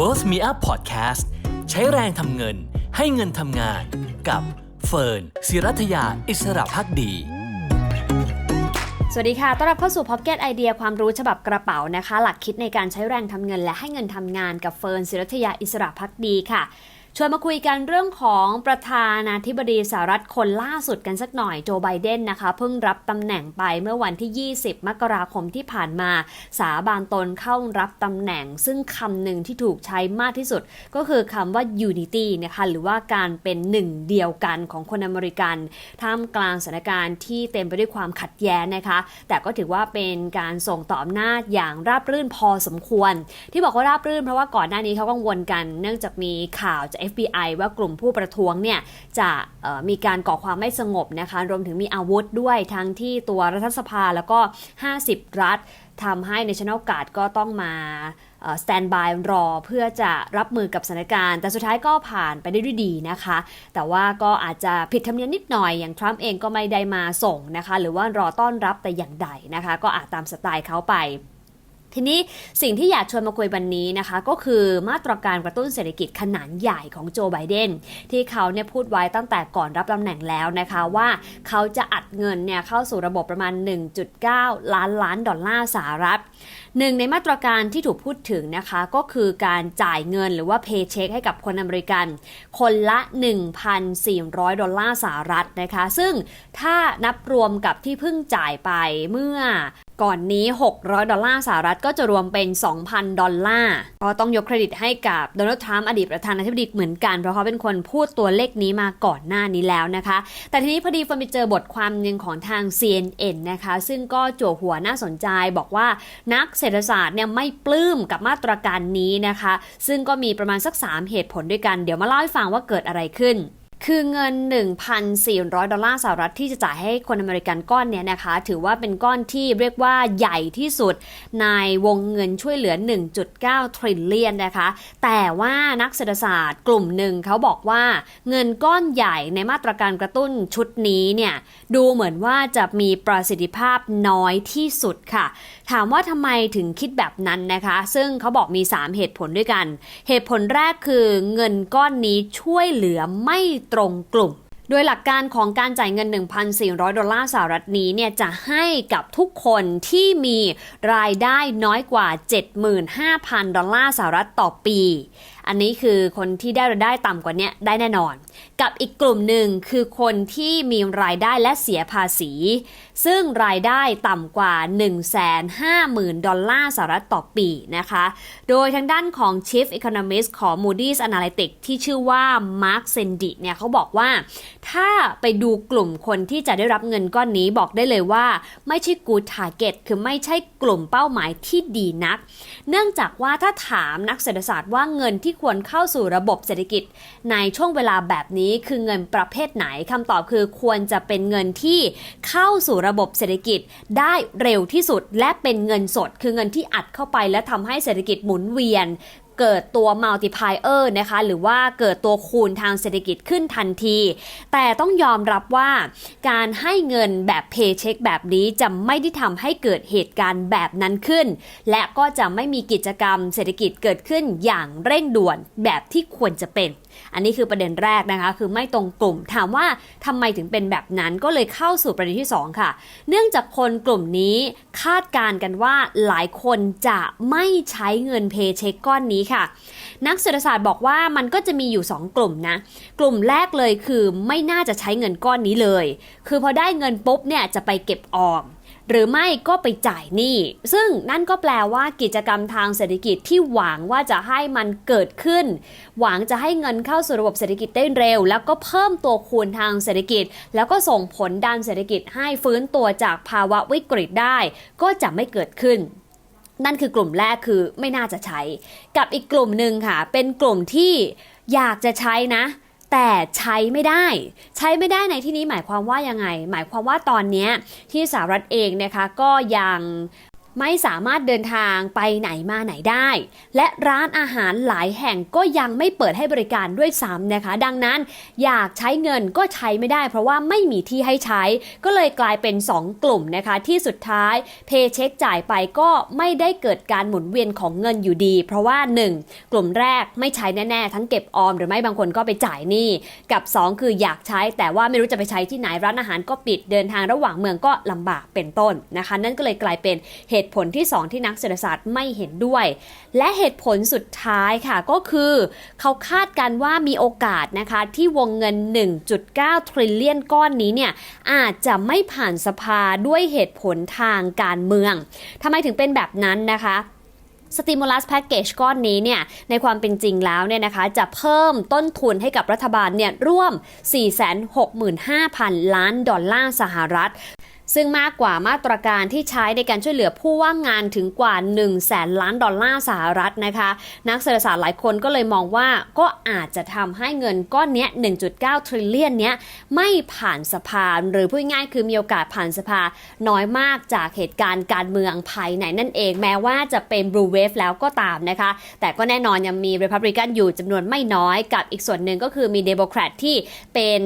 World Me Up Podcast ใช้แรงทำเงินให้เงินทำงานกับเฟิร์นศิรัทยาอิสระพักดี สวัสดีค่ะ ต้อนรับเข้าสู่ Pocket ไอเดียความรู้ฉบับกระเป๋านะคะ หลักคิดในการใช้แรงทำเงินและให้เงินทำงานกับเฟิร์นศิรัทยาอิสระพักดีค่ะ ชวนมาคุยกันเรื่องของประธานาธิบดีสหรัฐคนล่าสุดกันสักหน่อยโจไบเดนนะคะ เพิ่งรับตำแหน่งไปเมื่อวันที่ 20 มกราคมที่ผ่านมา สาบานตนเข้ารับตำแหน่ง ซึ่งคำหนึ่งที่ถูกใช้มากที่สุด ก็คือคำว่า unity นะคะหรือว่าการเป็นหนึ่งเดียวกันของคนอเมริกัน ท่ามกลางสถานการณ์ที่เต็มไปด้วยความขัดแย้งนะคะ แต่ก็ถือว่าเป็นการส่งต่ออำนาจอย่างราบรื่นพอสมควร ที่บอกว่าราบรื่นเพราะว่าก่อนหน้านี้เขากังวลกัน เนื่องจากมีข่าวจาก FBI ว่ากลุ่มผู้ประท้วงเนี่ยจะมีการก่อความไม่สงบนะคะ รวมถึงมีอาวุธด้วยทั้งที่ตัวรัฐสภาแล้วก็ 50 รัฐทำให้ National Guard ก็ต้องมาสแตนบายรอเพื่อจะรับมือกับสถานการณ์ แต่สุดท้ายก็ผ่านไปได้ด้วยดีนะคะ แต่ว่าก็อาจจะผิดธรรมเนียมนิดหน่อย อย่างทรัมป์เองก็ไม่ได้มาส่งนะคะ หรือว่ารอต้อนรับแต่อย่างใดนะคะ ก็อาจตามสไตล์เขาไป ทีนี้สิ่งที่อยากชวนมาคุยวันนี้นะคะ ก็คือมาตรการกระตุ้นเศรษฐกิจขนาดใหญ่ของโจไบเดนที่เขาเนี่ยพูดไว้ตั้งแต่ก่อนรับตำแหน่งแล้วนะคะว่าเขาจะอัดเงินเนี่ยเข้าสู่ระบบประมาณ 1.9 ล้านล้านดอลลาร์สหรัฐหนึ่งในมาตรการที่ถูกพูดถึงนะคะ ก็คือการจ่ายเงินหรือว่าเพย์เช็คให้กับคนอเมริกัน คนละ 1,400 ดอลลาร์สหรัฐนะคะ ซึ่งถ้านับรวมกับที่เพิ่งจ่ายไปเมื่อ ก่อนนี้ 600 ดอลลาร์สหรัฐก็จะรวมเป็น 2,000 ดอลลาร์ ก็ต้องยกเครดิตให้กับโดนัลด์ทรัมป์อดีตประธานาธิบดีเหมือนกัน เพราะเขาเป็นคนพูดตัวเลขนี้มาก่อนหน้านี้แล้วนะคะ แต่ทีนี้พอดีเฟิร์นไปเจอบทความหนึ่งของทาง CNN นะคะ ซึ่งก็จั่วหัวน่าสนใจบอกว่านักเศรษฐศาสตร์เนี่ยไม่ปลื้มกับมาตรการนี้นะคะ ซึ่งก็มีประมาณสัก 3 เหตุผลด้วยกัน เดี๋ยวมาเล่าให้ฟังว่าเกิดอะไรขึ้น คือเงิน 1,400 ดอลลาร์สหรัฐที่จะจ่ายให้คนอเมริกันก้อนเนี้ยนะคะ ถือว่าเป็นก้อนที่เรียกว่าใหญ่ที่สุดในวงเงินช่วยเหลือ 1.9 ทริลเลียนนะคะ แต่ว่านักเศรษฐศาสตร์กลุ่มหนึ่งเขาบอกว่าเงินก้อนใหญ่ในมาตรการกระตุ้นชุดนี้เนี่ย ดูเหมือนว่าจะมีประสิทธิภาพน้อยที่สุดค่ะ ถามว่าทำไมถึงคิดแบบนั้นนะคะ ซึ่งเขาบอกมี 3 เหตุผลด้วยกัน เหตุผลแรกคือเงินก้อนนี้ช่วยเหลือไม่ตรงกลุ่ม โดยหลักการของการจ่ายเงิน 1,400 ดอลลาร์สหรัฐนี้เนี่ยจะให้กับทุกคนที่มีรายได้น้อยกว่า 75,000 ดอลลาร์สหรัฐต่อปี อันนี้คือคนที่ได้รายได้ต่ำกว่านี้ได้แน่นอน กับอีกกลุ่มหนึ่งคือคนที่มีรายได้และเสียภาษี ซึ่งรายได้ต่ำกว่า 150,000 ดอลลาร์สหรัฐต่อปีนะคะ โดยทางด้านของ Chief Economist ของ Moody's Analytics ที่ชื่อว่า Mark Sendi เนี่ยเขาบอกว่า ถ้าไปดูกลุ่มคนที่จะได้รับเงินก้อนนี้บอกได้เลยว่า ไม่ใช่ good target คือไม่ใช่กลุ่มเป้าหมายที่ดีนัก เนื่องจากว่าถ้าถามนักเศรษฐศาสตร์ว่าเงินที่ควรเข้าสู่ระบบเศรษฐกิจ ในช่วงเวลาแบบนี้คือเงินประเภทไหนคำตอบคือควรจะเป็นเงินที่เข้าสู่ระบบเศรษฐกิจได้เร็วที่สุดและเป็นเงินสด คือเงินที่อัดเข้าไปและทำให้เศรษฐกิจหมุนเวียน เกิดตัว multiplier นะคะหรือว่าเกิดตัวคูณทางเศรษฐกิจขึ้นทันที แต่ต้องยอมรับว่าการให้เงินแบบเพย์เช็คแบบนี้จะไม่ได้ทำให้เกิดเหตุการณ์แบบนั้นขึ้น และก็จะไม่มีกิจกรรมเศรษฐกิจเกิดขึ้นอย่างเร่งด่วนแบบที่ควรจะเป็น อันนี้คือประเด็นแรกนะคะ คือไม่ตรงกลุ่ม ถามว่าทำไมถึงเป็นแบบนั้นก็เลยเข้าสู่ประเด็นที่ 2 ค่ะ เนื่องจากคนกลุ่มนี้คาดการณ์กันว่าหลายคนจะไม่ใช้เงินเพย์เช็คก้อนนี้ค่ะ นักเศรษฐศาสตร์บอกว่ามันก็จะมีอยู่ 2 กลุ่มนะ กลุ่มแรกเลยคือไม่น่าจะใช้เงินก้อนนี้เลย คือพอได้เงินปุ๊บเนี่ยจะไปเก็บออม หรือไม่ก็ไปจ่ายหนี้ ซึ่งนั่นก็แปลว่ากิจกรรมทางเศรษฐกิจที่หวังว่าจะให้มันเกิดขึ้น หวังจะให้เงินเข้าสู่ระบบเศรษฐกิจได้เร็ว แล้วก็เพิ่มตัวคูณทางเศรษฐกิจ แล้วก็ส่งผลด้านเศรษฐกิจให้ฟื้นตัวจากภาวะวิกฤตได้ ก็จะไม่เกิดขึ้นนั่นคือกลุ่มแรกคือไม่น่าจะใช้ กับอีกกลุ่มหนึ่งค่ะ เป็นกลุ่มที่อยากจะใช้นะ แต่ใช้ไม่ได้ ใช้ไม่ได้ในที่นี้หมายความว่ายังไง หมายความว่าตอนนี้ที่สหรัฐเองนะคะก็ยัง ไม่สามารถเดินทางไปไหนมาไหนได้ และร้านอาหารหลายแห่งก็ยังไม่เปิดให้บริการด้วยซ้ำนะคะ ดังนั้นอยากใช้เงินก็ใช้ไม่ได้ เพราะว่าไม่มีที่ให้ใช้ ก็เลยกลายเป็น 2 กลุ่มนะคะ ที่สุดท้ายเพย์เช็คจ่ายไปก็ไม่ได้เกิดการหมุนเวียนของเงินอยู่ดี เพราะว่า 1 กลุ่มแรกไม่ใช้แน่ๆ ทั้งเก็บออมหรือไม่บางคนก็ไปจ่ายหนี้กับ 2 คืออยากใช้แต่ว่าไม่รู้จะไปใช้ที่ไหนร้านอาหารก็ปิดเดินทางระหว่างเมืองก็ลำบากเป็นต้นนะคะ นั่นก็เลยกลายเป็นเหตุผลที่ 2 ที่นักเศรษฐศาสตร์ไม่เห็นด้วย และเหตุผลสุดท้ายค่ะก็คือ เขาคาดกันว่ามีโอกาสนะคะที่วงเงิน 1.9 ทริลเลียนก้อนนี้เนี่ยอาจจะไม่ผ่านสภาด้วยเหตุผลทางการเมืองทำไมถึงเป็นแบบนั้นนะคะสติมูลัสแพ็กเกจก้อนนี้เนี่ยในความเป็นจริงแล้วเนี่ยนะคะจะเพิ่มต้นทุนให้กับรัฐบาลเนี่ยร่วม 465,000 ล้านดอลลาร์สหรัฐ ซึ่งมากกว่ามาตรการที่ใช้ในการช่วยเหลือผู้ว่างงานถึงกว่า 1 0 0 0 0แสนล้านดอลลาร์สหรัฐนะคะ นักเศรษฐศาสตร์หลายคนก็เลยมองว่าก็อาจจะทำให้เงินก้อนนี้1.9 ทริลเลียนเนี้ยไม่ผ่านสภาหรือพูดง่ายคือมีโอกาสผ่านสภา น้อยมากจากเหตุการณ์การเมืองภายในนั่นเอง แม้ว่าจะเป็น Blue Wave แล้วก็ตามนะคะ แต่ก็แน่นอนยังมี Republican อยู่จำนวนไม่น้อยกับอีกส่วนหนึ่งก็คือมี Democrat ที่เป็น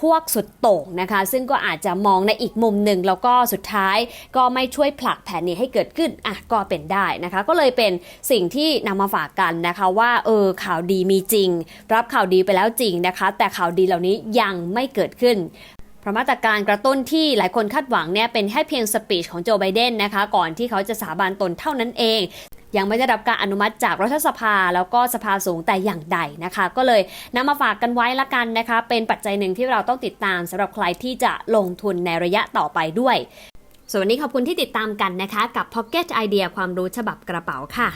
พวกสุดโต่งนะคะ ซึ่งก็อาจจะมองในอีกมุมหนึ่งแล้วก็สุดท้ายก็ไม่ช่วยผลักแผนนี้ให้เกิดขึ้นอะก็เป็นได้นะคะ ก็เลยเป็นสิ่งที่นำมาฝากกันนะคะว่าเออข่าวดีมีจริง รับข่าวดีไปแล้วจริงนะคะ แต่ข่าวดีเหล่านี้ยังไม่เกิดขึ้นพราะมาตรการกระตุ้นที่หลายคนคาดหวังเนี่ยเป็นแค่เพียงสปีชของโจไบเดนนะคะ ก่อนที่เขาจะสาบานตนเท่านั้นเอง ยังไม่ได้รับการอนุมัติจากรัฐสภาแล้วก็สภาสูงแต่อย่างใดนะคะ ก็เลยนำมาฝากกันไว้ละกันนะคะ เป็นปัจจัยหนึ่งที่เราต้องติดตามสำหรับใครที่จะลงทุนในระยะต่อไปด้วยส่วนวันนี้ขอบคุณที่ติดตามกันนะคะ กับ Pocket Idea ความรู้ฉบับกระเป๋าค่ะ